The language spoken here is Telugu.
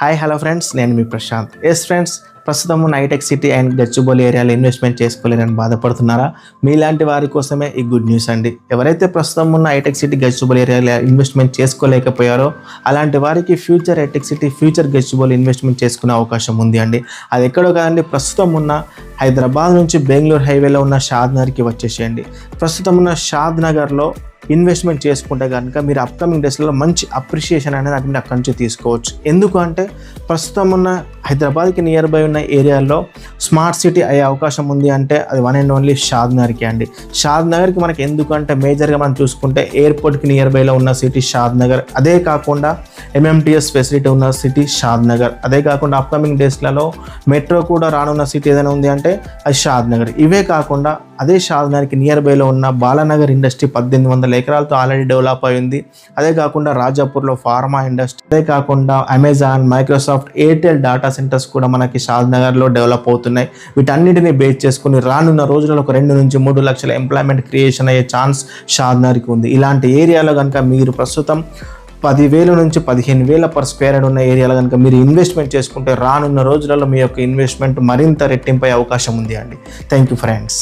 హాయ్ హలో ఫ్రెండ్స్ నేను మీ ప్రశాంత్. ఎస్ ఫ్రెండ్స్ ప్రస్తుతం ఉన్న హైటెక్ సిటీ అండ్ గచ్చిబౌలి ఏరియాలో ఇన్వెస్ట్మెంట్ చేసుకోలేరని బాధపడుతున్నారా? మీలాంటి వారి కోసమే ఈ గుడ్ న్యూస్ అండి. ఎవరైతే ప్రస్తుతం ఉన్న హైటెక్ సిటీ గచ్చిబౌలి ఏరియాలో ఇన్వెస్ట్మెంట్ చేసుకోలేకపోయారో అలాంటి వారికి future hitech city future Gachibowli investment చేసుకునే అవకాశం ఉంది అండి. అది ఎక్కడో కాదండి ప్రస్తుతం ఉన్న హైదరాబాద్ నుంచి బెంగళూరు హైవేలో ఉన్న షాద్నగర్కి వచ్చేసేయండి. ప్రస్తుతం ఉన్న షాద్ నగర్లో ఇన్వెస్ట్మెంట్ చేసుకుంటే కనుక మీరు అప్కమింగ్ డేస్లో మంచి అప్రిషియేషన్ అనేది అక్కడ అక్కడి నుంచి తీసుకోవచ్చు. ఎందుకు అంటే ప్రస్తుతం ఉన్న హైదరాబాద్కి నియర్ బై ఉన్న ఏరియాలో స్మార్ట్ సిటీ అయ్యే అవకాశం ఉంది అంటే అది వన్ అండ్ ఓన్లీ షాద్ నగర్కి అండి. షాద్ నగర్కి మనకి ఎందుకంటే మేజర్గా మనం చూసుకుంటే ఎయిర్పోర్ట్కి నియర్ బైలో ఉన్న సిటీ షాద్ నగర్. అదే కాకుండా ఎంఎంటీఎస్ ఫెసిలిటీ ఉన్న సిటీ షాద్ నగర్. అదే కాకుండా అప్కమింగ్ డేస్లలో మెట్రో కూడా రానున్న సిటీ ఏదైనా ఉంది అంటే అది షాద్ నగర్. ఇవే కాకుండా అదే షాద్నగర్కి నియర్ బైలో ఉన్న బాలానగర్ ఇండస్ట్రీ పద్దెనిమిది వందల ఎకరాలతో ఆల్రెడీ డెవలప్ అయింది. అదే కాకుండా రాజాపూర్లో ఫార్మా ఇండస్ట్రీ అదే కాకుండా Amazon Microsoft Airtel data centres కూడా మనకి షాద్ నగర్లో డెవలప్ అవుతున్నాయి. వీటన్నిటిని బేస్ చేసుకుని రానున్న రోజులలో ఒక రెండు నుంచి మూడు లక్షల ఎంప్లాయ్మెంట్ క్రియేషన్ అయ్యే ఛాన్స్ షాద్ నగర్కి ఉంది. ఇలాంటి ఏరియాలో కనుక మీరు ప్రస్తుతం పదివేల నుంచి పదిహేను వేల పర్ స్క్వేర్ యార్డ్ ఉన్న ఏరియాలో కనుక మీరు ఇన్వెస్ట్మెంట్ చేసుకుంటే రానున్న రోజులలో మీ యొక్క ఇన్వెస్ట్మెంట్ మరింత రెట్టింపే అవకాశం ఉంది అండి. Thank you friends